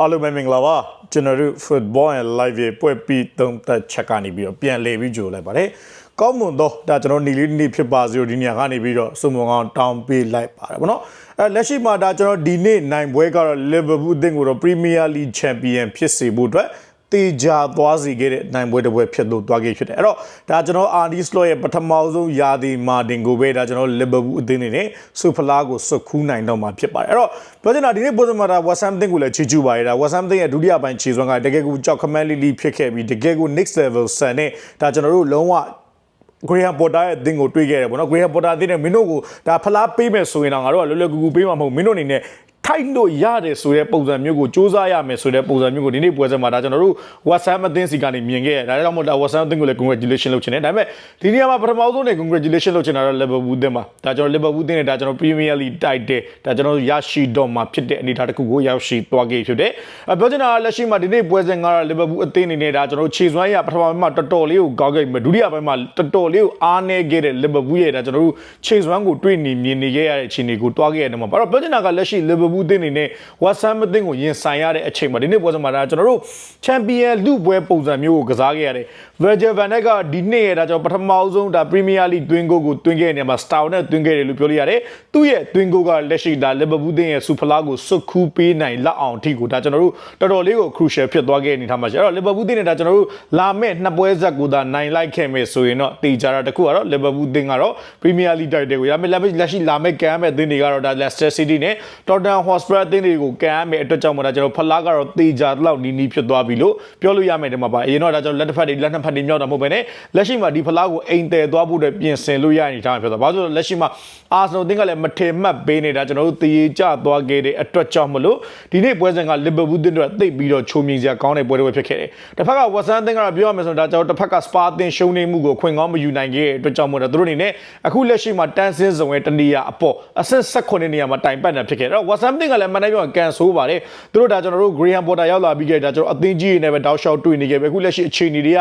အားလုံးပဲမင်္ဂလာပါကျွန်တော်တို့ football and live ရဲ့ပွဲပြီးသုံးသက်ချက်ကနေပြီးတော့ပြန်လည်ပြီးကြိုလိုက်ပါတယ်ကောင်းမွန်တော့ဒါကျွန်တော်ညီလေးနေ့ဖြစ်ပါစေဒီညကနေပြီးတော့စုံမွန်ကောင်တောင်းပေးလိုက်ပါတယ်ဗောနော်အဲလက်ရှိမှာဒါကျွန်တော်ဒီနေ့နိုင်ပွဲကတော့ Liverpool အသင်းကိုတော့ Premier League Champion ဖြစ်စေဖို့အတွက် တေချာသွားစီခဲ့တဲ့နိုင်ပွဲတစ်ပွဲဖြစ်လို့သွားခဲ့ဖြစ်တယ်အဲ့တော့ဒါကျွန်တော်အာဒီစလော့ရဲ့ပထမဆုံးယာဒီမာတင်ကိုပဲဒါကျွန်တော်လီဗာပူးအသင်းနေနဲ့ဆူဖလာကိုစွတ်ခူးနိုင်တော့မှာဖြစ်ပါတယ်အဲ့တော့ပြောချင်တာဒီနေ့ပုံစံမှာဒါဝက်ဆမ်တင်ကိုလည်းချီကျူးပါတယ်ဒါဝက်ဆမ်တင်ရဲ့ဒုတိယပိုင်းခြေစွမ်းကတကယ်ကိုကြောက်ခမန်းလီလီဖြစ်ခဲ့ပြီးတကယ်ကို next level ဆန်နဲ့ဒါကျွန်တော်တို့လုံးဝဂရီယာပေါ်တာရဲ့အသင်းကိုတွေးခဲ့တယ်ပေါ့နော်ဂရီယာပေါ်တာအသင်းနဲ့မင်းတို့ကိုဒါဖလားပေးမယ်ဆိုရင်တော့ငါတို့ကလွယ်လွယ်ကူကူပေးမှာမဟုတ်မင်းတို့အနေနဲ့ ထိုက်လို့ရတယ်ဆိုတဲ့ပုံစံမျိုးကိုစူးစမ်းရမယ်ဆိုတဲ့ပုံစံမျိုးကိုဒီနေ့ပွဲစဉ်မှာဒါကျွန်တော်တို့ WhatsApp အသင်းစီကနေမြင်ခဲ့ရဒါကြောင့်မို့ဒါ WhatsApp အသင်းကိုလည်း congratulation လုပ်ချင်တယ်ဒါပေမဲ့ဒီနေရာမှာပထမဆုံးနဲ့ congratulation လုပ်ချင်တာတော့ Liverpool အသင်းပါဒါကျွန်တော် Liverpool အသင်းနဲ့ဒါကျွန်တော် Premier League တိုက်တယ်ဒါကျွန်တော်ရရှိတော့မှာဖြစ်တဲ့အနေအထားတစ်ခုကိုရောက်ရှိသွားခဲ့ဖြစ်တယ်အပြောချင်တာကလက်ရှိမှာဒီနေ့ပွဲစဉ်ကတော့ Liverpool အသင်းအနေနဲ့ဒါကျွန်တော်ခြေစွမ်းရပထမပိုင်းမှာတော်တော်လေးကိုကောင်းခဲ့ပြီဒုတိယပိုင်းမှာတော်တော်လေးကိုအားနည်းခဲ့တဲ့ Liverpool ရဲ့ဒါကျွန်တော်တို့ခြေစွမ်းကိုတွေ့နေမြင်နေခဲ့ရတဲ့အခြေအနေကိုတွားခဲ့ရတယ်မှာဘာလို့ပြောချင်တာကလက်ရှိ Liverpool အသင်းအနေနဲ့ West Ham အသင်းကိုရင်ဆိုင်ရတဲ့အချိန်မှာဒီနေ့ပွဲစဉ်မှာဒါကျွန်တော်တို့ Champion လူပွဲပုံစံမျိုးကိုကစားခဲ့ရတယ် Virgil van Dijk ကဒီနေ့ရဲ့ဒါကျွန်တော်ပထမဆုံးဒါ Premier League တွင်းဂိုးကိုတွင်းခဲ့တဲ့နေရာမှာ Star နဲ့တွင်းခဲ့တယ်လို့ပြောလို့ရတယ်သူ့ရဲ့တွင်းဂိုးကလက်ရှိဒါ Liverpool အသင်းရဲ့ Super League ကိုစွတ်ခူးပေးနိုင်လောက်အောင်အထိကိုဒါကျွန်တော်တို့တော်တော်လေးကို crucial ဖြစ်သွားခဲ့တဲ့အနေထားမှာရှိအဲ့တော့ Liverpool အသင်းနဲ့ဒါကျွန်တော်တို့လာမဲ့နှစ်ပွဲဆက်ကိုဒါနိုင်လိုက်ခဲ့မယ်ဆိုရင်တော့တေချာတာတစ်ခုကတော့ Liverpool အသင်းကတော့ Premier League တိုက်တယ်ကိုရမယ်လက်ရှိလာမဲ့ကမ်းမဲ့အသင်းတွေကတော့ဒါ Leicester City နဲ့ Tottenham Hotspur အသင်းတွေကိုကမ်းမဲ့အတွက်ကြောင့်မို့ဒါကျွန်တော်ဖလားကတော့တေချာလောက်နီးနီးဖြစ်သွားပြီလို့ပြောလို့ရမယ်တဲ့မှာပါအရင်တော့ဒါကျွန်တော်လက်တစ်ဖက်တွေလက်နှစ်ဖက်တွေမြောက်တာမဟုတ်ဘဲနဲ့လက်ရှိမှာဒီဖလားကိုအိမ်တယ်သွားဖို့အတွက်ပြင်ဆင်လို့ရနေထားမှာဖြစ်သွားဘာလို့လဲလက်ရှိမှာအာဆနယ်အသင်းကလည်းမထင်မှတ်ပေးနေတာကျွန်တော်တို့တည်ကြသွားခဲ့တဲ့အတွက်ကြောင့်မလို့ဒီနေ့ပွဲစဉ်ကလီဗာပူးအသင်းတို့သိပ်ပြီးတော့ချိုးမြင်စရာကောင်းတဲ့ပွဲတွေဖြစ်ခဲ့တယ်တစ်ဖက်ကဝက်ဆန်အသင်းကတော့ပြောရမယ်ဆိုတော့ဒါကျွန်တော်တစ်ဖက်ကစပါအသင်းရှုံးနေမှုကိုခွင့်ကောင်းမယူနိုင်ခဲ့တဲ့အတွက်ကြောင့်မို့တော့သူတို့အနေနဲ့အခုလက်ရှိမှာတန်းစင်းစုံရဲ့တနေရာအပေါ်အဆင့်16နေရာမှာတိုင်ပတ်နေဖြစ်ခဲ့တယ်အဲ့တော့ဝက်ဆန်အသင်းကလည်းမန်တိုင်းပြောကန်ဆိုးပါတယ်သူတို့ဒါကျွန်တော်တို့ Graham Potter ရောက်လာပြီးခဲ့ဒါကျွန်တော်အသင်းကြီးတွေနဲ့ပဲတောက်လျှောက်တွေ့နေခဲ့ပဲအခုလက်ရှိအခြေအနေတွေက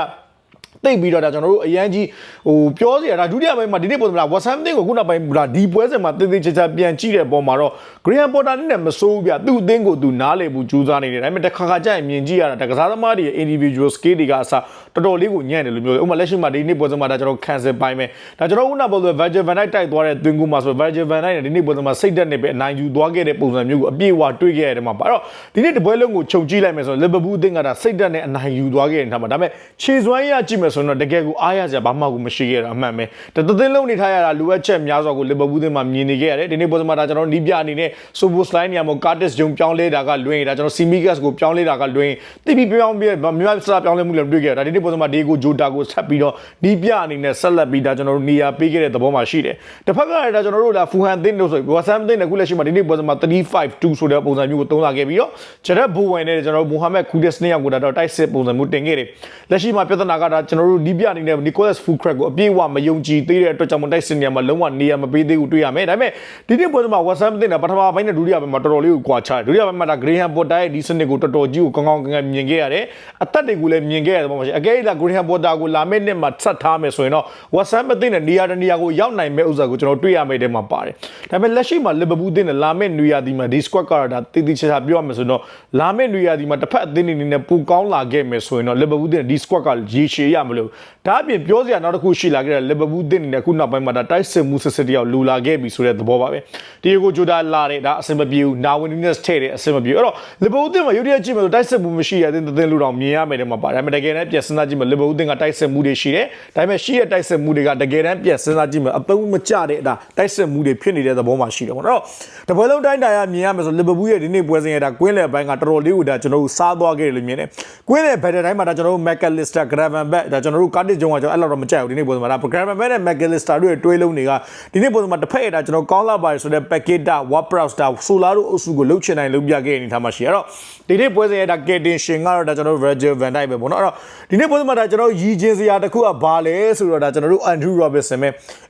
တိတ်ပြီးတော့ဒါကျွန်တော်တို့အရန်ကြီးဟိုပြောစရာဒါဒုတိယပိုင်းမှာဒီနေ့ပုံစံလား WhatsApp တင်ကိုခုနောက်ပိုင်းဒါဒီပွဲစဉ်မှာတင်းတင်းချာချာပြန်ကြည့်တဲ့ပုံမှာတော့ Graham Potter နဲ့မစိုးဘူးဗျသူ့အသင်းကိုသူနားလေဘူးကြိုးစားနေတယ်ဒါပေမဲ့တစ်ခါခါကျရင်မြင်ကြည့်ရတာတကစားသမားတွေရဲ့ individual skill တွေကအစားတော်တော်လေးကိုညံ့တယ်လို့မျိုးဥပမာလက်ရှိမှာဒီနေ့ပွဲစဉ်မှာဒါကျွန်တော် cancel ပိုင်းပဲဒါကျွန်တော်ခုနကပြောလို့ Virgil van Dijk တိုက်သွားတဲ့သွင်းကူမှာဆို Virgil van Dijk နဲ့ဒီနေ့ပွဲစဉ်မှာစိတ်တက်နေပဲအနိုင်ယူသွားခဲ့တဲ့ပုံစံမျိုးကိုအပြည့်အဝတွေ့ခဲ့ရတယ်မှာပါအဲ့တော့ဒီနေ့တပွဲလုံးကိုခြုံကြည့်လိုက်မယ်ဆိုတော့ Liverpool အသင်းကဒါစိတ်တက်နဲ့အနိုင်ယူသွားခဲ့တဲ့ထားမှာဒါပေမဲ့ခြေစွမ်းရကြည့်မယ်ဆိုတော့တကယ်ကိုအားရစရာဘာမှကိုမရှိခဲ့တာအမှန်ပဲတသင်းလုံးနေထားရတာလိုအပ်ချက်များစွာကို Liverpool အသင်းမှာမြင်နေခဲ့ရတယ်ဒီနေ့ပွဲစဉ်မှာဒါကျွန်တော်နီးပြအနေနဲ့ Sobo Slide နေရာမှာ Curtis Jones ပြောင်းလဲတာကလွင်ဒါကျွန်တော် Simigas ကိုပြောင်းလဲတာကလွင်တိပြီးပြောင်းပြီးမြေစပြောင်းလဲမှုလည်းတွေ့ခဲ့တာဒီနေ့ပွဲစဉ်မှာ Diego Jota ကိုဆက်ပြီးတော့နီးပြအနေနဲ့ဆက်လက်ပြီးဒါကျွန်တော်တို့နေရာပေးခဲ့တဲ့သဘောမှာရှိတယ်တစ်ဖက်ကလည်းဒါကျွန်တော်တို့လာဖူဟန်သင်းလို့ဆိုပြီး West သင်းနဲ့ခုလက်ရှိမှာဒီနေ့ပွဲစဉ်မှာ352ဆိုတဲ့ပုံစံမျိုးကိုသုံးလာခဲ့ပြီးတော့ဂျရက်ဘူဝန်နဲ့ကျွန်တော်တို့မိုဟာမက်ခူဒက်စ်နဲ့ရောက်ကိုဒါတော့တိုက်စစ်ပုံစံမျိုးတင်ခဲ့တယ်လက်ရှိမှာပြဿနာကဒါကျွန်တော်တို့နီးပြအနေနဲ့ Nicholas Fulcrack ကိုအပြည့်အဝမယုံကြည်သေးတဲ့အတွက်ကြောင့်မတိုက်စစ်နေရာမှာလုံးဝနေရာမပေးသေးဘူးတွေ့ရမယ်ဒါပေမဲ့ဒီနေ့ပွဲစဉ်မှာ West Ham သင်းကပထမပိုင်းနဲ့ဒုတိယပိုင်းမှာတော်တော်လေးကိုကွာခြားတယ်ဒုတိယပိုင်းမှာဒါ Graham Potter ရဲ့ဒီစနစ်ကိုတော်တော်ကြီးကိုကောင်းကောင်းကင်ကမြင်ခဲ့ရတယ်အသက်တွေကိုလည်းမြင်ခဲ့ရတယ်ပေါ့မရှိအကယ်၍လာ Graham Potter ကိုလာမယ့်နှစ်မှာဆက်ထားမယ်ဆိုရင်တော့ West Ham သင်းနဲ့နေရာတနေရာကိုရောက်နိုင်မဲ့ဥစ္စာကိုကျွန်တော်တွေ့ရမယ့်တဲမှာပါတယ်ဒါပေမဲ့လက်ရှိမှာ Liverpool သင်းနဲ့လာမယ့်နေရာဒီမှာဒီ squad ကတော့ဒါတည်တည်ချာချာပြောရမယ်ဆိုတော့လာမယ့်နေရာဒီမှာတစ်ဖက်အသင်းအနေနဲ့ပူကောင်းလာခဲ့မယ်ဆိုရင်တော့ Liverpool သင်းဒီ squad ကရေရှည်ရမလို့ဒါအပြင်ပြောစရာနောက်တစ်ခုရှိလာခဲ့တဲ့ Liverpool သင်းအနေနဲ့ခုနောက်ပိုင်းမှာဒါတိုက်စစ်မှုစစ်စစ်တယောက်လူလာခဲ့ပြီဆိုတဲ့သဘောပါပဲဒီကိုဂျိုဒါလာတဲ့ဒါအဆင်မပြေဘူးနာဝင်နီနက်ထဲ့တဲ့အဆင်မပြေဘူးအဲ့တော့ Liverpool သင်းမှာရုပ်ရည်ကြည့်မယ်ဆိုတိုက်စစ်မှုမရှိရတဲ့သင်းလူတော်မြင်ရမယ်တဲ့မှာပါဒါပေမဲ့တကယ်တမ်းပြန်စဉ်းစားကြည့်မယ် Liverpool သင်းကတိုက်စစ်မှုတွေရှိတယ်ဒါပေမဲ့ရှိတဲ့တိုက်စစ်မှုတွေကတကယ်တမ်းပြန်စဉ်းစားကြည့်မယ်အသုံးမကျတဲ့ဒါတိုက်စစ်မှုတွေဖြစ်နေတဲ့သဘောမှာရှိတယ်ပေါ့နော်တပွဲလုံးတိုင်းတာရမြင်ရမယ်ဆို Liverpool ရဲ့ဒီနေ့ပွဲစဉ်ရဲ့ဒါကွင်းလယ်ပိုင်းကတော်တော်လေးကိုဒါကျွန်တော်တို့စားသွားခဲ့တယ်လို့မြင်တယ်ကွင်းလယ်ဘက်တဲ့တိုင်းမှာဒါကျွန်တော်တို့ McAllister Gravenberch ဒါကျွန်တော်တို့ Curtis Jones ကကျွန်တော်အဲ့လောက်တော့မကြိုက်ဘူးဒီနေ့ပွဲစဉ်မှာဒါ Gravenberch နဲ့ McAllister တို့ရဲ့တွဲလုံးတွေကဒီနေ့ပွဲစဉ်မှာတစ်ဖက်ရဲ့ဒါကျွန်တော်ကောင်းလာပါတယ်ဆိုတဲ့ Paqueta Ward-Prowse ဒါ Solaro အုပ်စုကိုလှုပ်ချင်နိုင်လှုပ်ပြခဲ့တဲ့အနေထားမှာရှိရတော့ဒီနေ့ပွဲစဉ်ရဲ့ဒါ Ketin Shin ကတော့ဒါကျွန်တော်တို့ Virgil van Dijk ပဲပေါ့နော်အဲ့တော့ဒီနေ့ပွဲစဉ်မှာဒါကျွန်တော်ရည်ချင်းစရာတစ်ခုကဘာလဲဆိုတော့ဒါကျွန်တော်တို့ Andrew Robertson ပဲ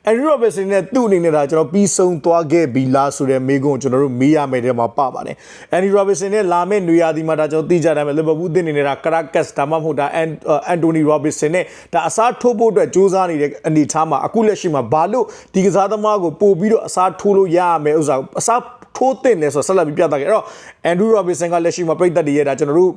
Andrew Robertson နဲ့သူ့အနေနဲ့ဒါကျွန်တော်ပြီးဆုံးသွားခဲ့ပြီလားဆိုတဲ့မေးခွန်းကိုကျွန်တော်တို့မေးရမယ်တဲ့မှာပပါတယ် Andrew Robertson နဲ့လာမယ့်နေရာဒီမှာဒါကျွန်တော်သိကြတယ်မယ် Liverpool အသင်းအနေနဲ့ဒါ Caracas ဒါမှမဟုတ်ဒါ Anthony Robertson နဲ့ဒါအစားထိုးဖို့အတွက်စူးစမ်းနေတဲ့အနေအထားမှာအခုလက်ရှိမှာဘာလို့ဒီကစားသမားကိုပို့ပြီးတော့အစားထိုးလို့ရရမယ်ဥစ္စာအစားထိုးတင်လဲဆိုတော့ဆက်လက်ပြီးပြသခဲ့အဲ့တော့ Andrew Robinson ကလက်ရှိမှာပြိသက်တည်းရဲ့ဒါကျွန်တော်တို့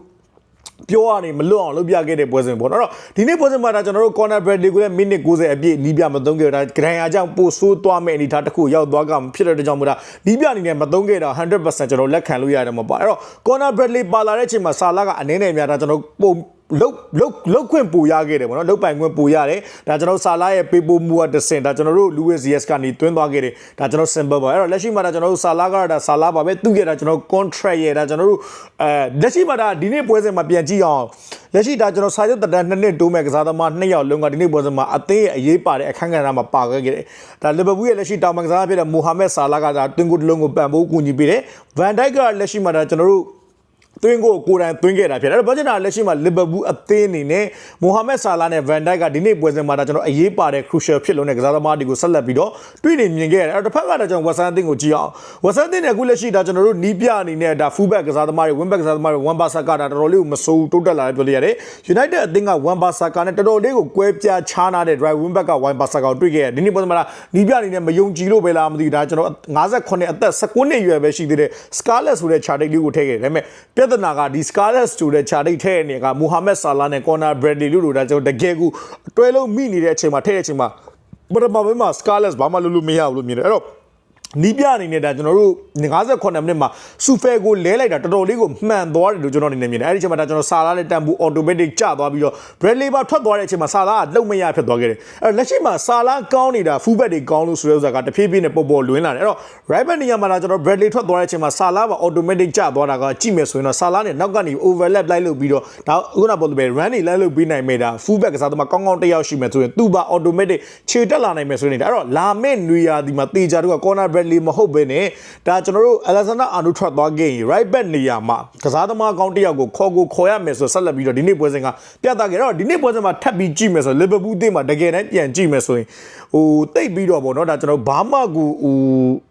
ပြောရနေမလွတ်အောင်လုပ်ပြခဲ့တဲ့ပွဲစဉ်ပေါ့နော်အဲ့တော့ဒီနေ့ပွဲစဉ်မှာဒါကျွန်တော်တို့ corner break တွေကိုလည်းမိနစ်90အပြည့်နီးပြမသုံးခဲ့တော့ဒါဂရန်ယာကြောင့်ပိုဆိုးသွားမဲ့အနေအထားတစ်ခုရောက်သွားကမှဖြစ်တဲ့ကြောင့်မို့ဒါနီးပြအနေနဲ့မသုံးခဲ့တော့100%ကျွန်တော်လက်ခံလို့ရတယ်မှာပါအဲ့တော့ corner break လေးပါလာတဲ့အချိန်မှာဆာလာကအနည်းနဲ့များဒါကျွန်တော်ပုံ လုတ်လုတ်လုတ်ခွင့်ပူရခဲ့တယ်ပေါ့နော်လုတ်ပိုင်ခွင့်ပူရတယ်ဒါကျွန်တော်ဆာလာရဲ့ပေးပို့မှုကတစ်စင်ဒါကျွန်တော်တို့ Luis Diaz ကနေတွင်းသွားခဲ့တယ်ဒါကျွန်တော် simple ပါအဲ့တော့လက်ရှိမှာဒါကျွန်တော်တို့ဆာလာကဒါဆာလာပါပဲသူ့ရဲ့ဒါကျွန်တော် contract ရဲ့ဒါကျွန်တော်တို့အဲလက်ရှိမှာဒါဒီနေ့ပွဲစဉ်မှာပြန်ကြည့်အောင်လက်ရှိဒါကျွန်တော်စာချုပ်တက်တန်းနှစ်နှစ်တိုးမဲ့ကစားသမားနှစ်ယောက်လုံးကဒီနေ့ပွဲစဉ်မှာအသင်းရဲ့အရေးပါတဲ့အခန်းကဏ္ဍမှာပါခဲ့တယ်ဒါလီဗာပူးရဲ့လက်ရှိတောင်ပန်ကစားဖြစ်တဲ့မိုဟာမက်ဆာလာကဒါတွင်းကိုတစ်လုံးကိုပံ့ပိုးကူညီပေးတယ်ဗန်ဒိုက်ကလက်ရှိမှာဒါကျွန်တော်တို့ သွင်းကိုကိုယ်တိုင်သွင်းခဲ့တာဖြစ်တယ်။အဲ့တော့ဘာကြောင့်လဲလက်ရှိမှာလီဗာပူးအသင်းအနေနဲ့မိုဟာမက်ဆာလာနဲ့ဗန်ဒိုက်ကဒီနေ့ပွဲစဉ်မှာဒါကျွန်တော်အရေးပါတဲ့ crucial ဖြစ်လို့တဲ့ကစားသမားတွေကိုဆက်လက်ပြီးတော့တွေ့နေမြင်ခဲ့ရတယ်။အဲ့တော့တစ်ဖက်ကတော့ကျွန်တော်ဝက်ဆန်အသင်းကိုကြည့်အောင်။ဝက်ဆန်အသင်းနဲ့အခုလက်ရှိဒါကျွန်တော်တို့နီးပြအနေနဲ့ဒါ full back ကစားသမားတွေ wing back ကစားသမားတွေ one back ကဒါတော်တော်လေးကိုမစိုးတိုးတက်လာတယ်ပြောလို့ရတယ်။ United အသင်းက one back ကနဲ့တော်တော်လေးကိုကွဲပြားခြားနာတဲ့ drive wing back က one back ကိုတွေ့ခဲ့ရတယ်။ဒီနေ့ပွဲစဉ်မှာနီးပြအနေနဲ့မယုံကြည်လို့ပဲလားမသိဘူးဒါကျွန်တော်58အသက်19နှစ်အရွယ်ပဲရှိသေးတယ် Scarlett ဆိုတဲ့ chart လေးကိုထည့်ခဲ့တယ်။ဒါပေမဲ့ပြဿနာကဒီ Scarlett ဆိုတဲ့ chart ထည့်တဲ့နေကမိုဟာမက်ဆာလာနဲ့ Conor Bradley လို့တို့ဒါကျွန်တော်တကယ်ကိုတွဲလုံးမိနေတဲ့အချိန်မှာထည့်တဲ့အချိန်မှာပထမပိုင်းမှာ Scarlett ဘာမှလုပ်လို့မရဘူးလို့မြင်တယ်အဲ့တော့ နီးပြအနေနဲ့ဒါကျွန်တော်တို့58မိနစ်မှာစူဖဲကိုလဲလိုက်တာတော်တော်လေးကိုမှန်သွားတယ်လို့ကျွန်တော်အနေနဲ့မြင်တယ်အဲ့ဒီအချိန်မှာဒါကျွန်တော်ဆာလာနဲ့တန်ဘူး automatic ကျသွားပြီးတော့ Bradley ပါထွက်သွားတဲ့အချိန်မှာဆာလာကလုံမရဖြစ်သွားခဲ့တယ်အဲ့တော့လက်ရှိမှာဆာလာကောင်းနေတာ full back တွေကောင်းလို့ဆိုတဲ့ဥစ္စာကတဖြည်းဖြည်းနဲ့ပေါ်ပေါ်လွင်လာတယ်အဲ့တော့ right back နေရာမှာဒါကျွန်တော် Bradley ထွက်သွားတဲ့အချိန်မှာဆာလာပါ automatic ကျသွားတာကကြည့်မယ်ဆိုရင်တော့ဆာလာနဲ့နောက်ကနေ overlap လိုက်လုပ်ပြီးတော့ဒါခုနကပြောလို့ပဲ run တွေလိုက်လုပ်ပြီးနိုင်မဲ့ဒါ full back ကစားသမားကောင်းကောင်းတစ်ယောက်ရှိမယ်ဆိုရင်သူ့ပါ automatic ခြေတက်လာနိုင်မယ်ဆိုရင်ဒါအဲ့တော့လာမဲ့နွေရာဒီမှာတေချာတို့က corner Bradley မဟုတ်ဘဲနဲ့ဒါကျွန်တော်တို့ Alexander Arnold ထွက်သွားခဲ့ရင် right back နေရာမှာကစားသမားကောင်းတစ်ယောက်ကိုခေါ်ကိုခေါ်ရမယ်ဆိုဆက်လက်ပြီးတော့ဒီနေ့ပွဲစဉ်ကပြသခဲ့တော့ဒီနေ့ပွဲစဉ်မှာထပ်ပြီးကြည့်မယ်ဆို Liverpool အသင်းမှာတကယ်တမ်းပြန်ကြည့်မယ်ဆိုရင်ဟိုတိတ်ပြီးတော့ဗောနော်ဒါကျွန်တော်ဘာမှကိုဟို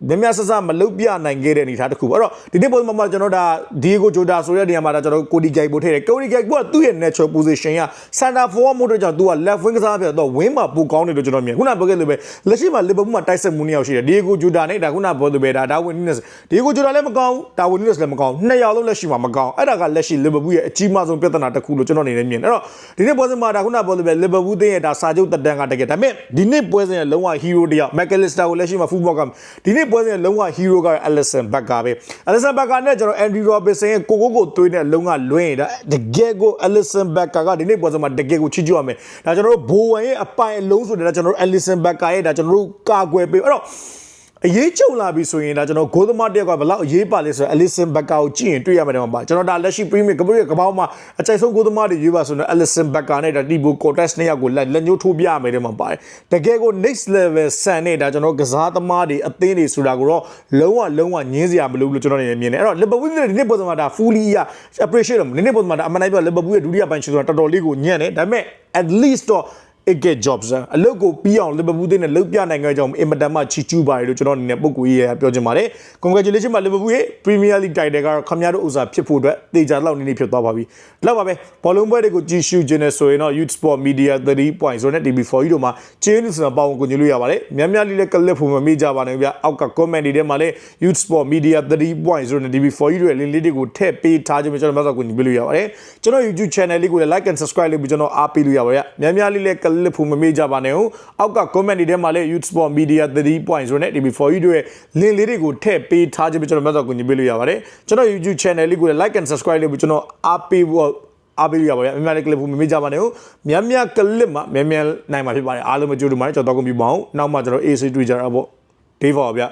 မြများဆဆမလုပ်ပြနိုင်ခဲ့တဲ့အနေအထားတစ်ခုပေါ့အဲ့တော့ဒီနေ့ပွဲစဉ်မှာကျွန်တော်ဒါ Diego Jota ဆိုတဲ့နေရာမှာဒါကျွန်တော်ကိုဒီဂိုက်ပို့ထည့်တယ်ကိုဒီဂိုက်ပို့ကသူ့ရဲ့ natural position က center forward မို့တော့ကြောင့်သူက left wing ကစားပြတော့ wing မှာပိုကောင်းတယ်လို့ကျွန်တော်မြင်ခုနပြောခဲ့လို့ပဲလက်ရှိမှာ Liverpool မှာတိုက်ဆက်မှုနှစ်ယောက်ရှိတယ် Diego Jota နဲ့ဒါခုနပြောလို့ပဲဒါ Darwin Nunes Diego Jota လည်းမကောင်း Darwin Nunes လည်းမကောင်းနှစ်ယောက်လုံးလက်ရှိမှာမကောင်းအဲ့ဒါကလက်ရှိ Liverpool ရဲ့အကြီးမားဆုံးပြဿနာတစ်ခုလို့ကျွန်တော်အနေနဲ့မြင်တယ်အဲ့တော့ဒီနေ့ပွဲစဉ်မှာဒါခုနပြောလို့ပဲ Liverpool တင်းရဲ့ဒါစာချုပ်တက်တန်းကတကယ်ဒါပေမဲ့ဒီနေ့ပွဲစဉ်ရဲ့လုံးဝ hero တယောက် McAllister ကိုလက်ရှိမှာ football ကဒီနေ့ပွဲစဉ်ရဲ့လုံးဝ hero က Alisson Becker ပဲ Alisson Becker နဲ့ကျွန်တော် Andy Robertson ရဲ့ကိုကိုကိုသွေးနဲ့လုံးဝလွှင်းရင်ဒါတကယ်ကို Alisson Becker ကဒီနေ့ပွဲစဉ်မှာတကယ်ကိုချီးကျူးရမယ်ဒါကျွန်တော်တို့ဘိုးဝမ်ရဲ့အပိုင်အလုံးဆိုတဲ့ဒါကျွန်တော်တို့ Alisson Becker ရဲ့ဒါကျွန်တော်တို့ကာကွယ်ပေးအဲ့တော့ အရေးကြုံလာပြီဆိုရင်ဒါကျွန်တော်ဂိုးသမားတယောက်ကဘယ်လောက်အရေးပါလဲဆိုတော့ Alisson Becker ကိုကြည့်ရင်တွေ့ရမှာတယ်မှာပါကျွန်တော်ဒါလက်ရှိ Premier ကပရိကပောင်းမှာအကြိုက်ဆုံးဂိုးသမားတွေရွေးပါဆိုတော့ Alisson Becker နဲ့ဒါ Thibaut Courtois နှစ်ယောက်ကိုလက်လက်ညှိုးထိုးပြရမယ်တယ်မှာပါတယ်တကယ်ကို next level ဆန်နဲ့ဒါကျွန်တော်ကစားသမားတွေအသင်းတွေဆိုတာကိုတော့လုံးဝလုံးဝညင်းစရာမလိုဘူးလို့ကျွန်တော်နေမြင်တယ်အဲ့တော့ Liverpool ဒီနေ့ပုံစံမှာဒါ fully ရ appreciate လို့ဒီနေ့ပုံစံမှာဒါအမှန်တိုင်းပြော Liverpool ရဲ့ဒုတိယပိုင်းဆိုတာတော်တော်လေးကိုညံ့တယ်ဒါပေမဲ့ at least တော့ it get jobs အလုပ်ကိုပြီးအောင် Liverpool တင်းနဲ့လုပ်ပြနိုင်ကြကြောင်းအင်မတန်မှချီကျူးပါတယ်လို့ကျွန်တော်အနေနဲ့ပုံကိုရေးရပြောချင်ပါတယ် congratulations ပါ Liverpool ရဲ့ Premier League title ကတော့ခမရတို့ဥစားဖြစ်ဖို့အတွက်တေချာလောက်နေနေဖြစ်သွားပါပြီလောက်ပါပဲဘောလုံးပွဲတွေကိုကြည့်ရှုခြင်းနဲ့ဆိုရင်တော့ Youth Sport Media 3.0နဲ့ TV4 ကြီးတို့မှာ change ဆိုတာပေါင်းကိုညွှန်လို့ရပါတယ်များများလေးလည်း clip ဖို့မမေ့ကြပါနဲ့ဗျအောက်က comment တွေထဲမှာလည်း Youth Sport Media 3.0နဲ့ TV4 ကြီးတို့ရဲ့ link လေးတွေကိုထည့်ပေးထားခြင်းပဲကျွန်တော်မှတ်စာကိုညွှန်ပြလို့ရပါတယ်ကျွန်တော် YouTube channel လေးကိုလည်း like and subscribe လုပ်ပြီးကျွန်တော်အားပေးလို့ရပါတယ်များများလေးလည်း clip ဖို့မမေ့ကြပါနဲ့ဟုတ်အောက်က comment တွေထဲမှာလည်း Youth Sport Media 3.0နဲ့ TV4 ကြီးတို့ရဲ့ link လေးတွေကိုထည့်ပေးထားခြင်းပဲကျွန်တော်မှတ်စာကိုညွှန်ပြလို့ရပါတယ်ကျွန်တော် YouTube channel လေးကိုလည်း like and subscribe လုပ်ပြီးကျွန်တော်အားပေးဖို့အားပေးရပါဗျာမြန်မြန်လေးကလစ်ဖို့မမေ့ကြပါနဲ့ဟုတ်မြန်မြန်ကလစ်မှာမြန်မြန်နိုင်မှာဖြစ်ပါတယ်အားလုံးမကြိုးတူမှာကျွန်တော်တော့ကွန်ပျူတာအောင်နောက်မှကျွန်တော် AC တွေ့ကြတာပေါ့ဒေးဖော်ဗျာ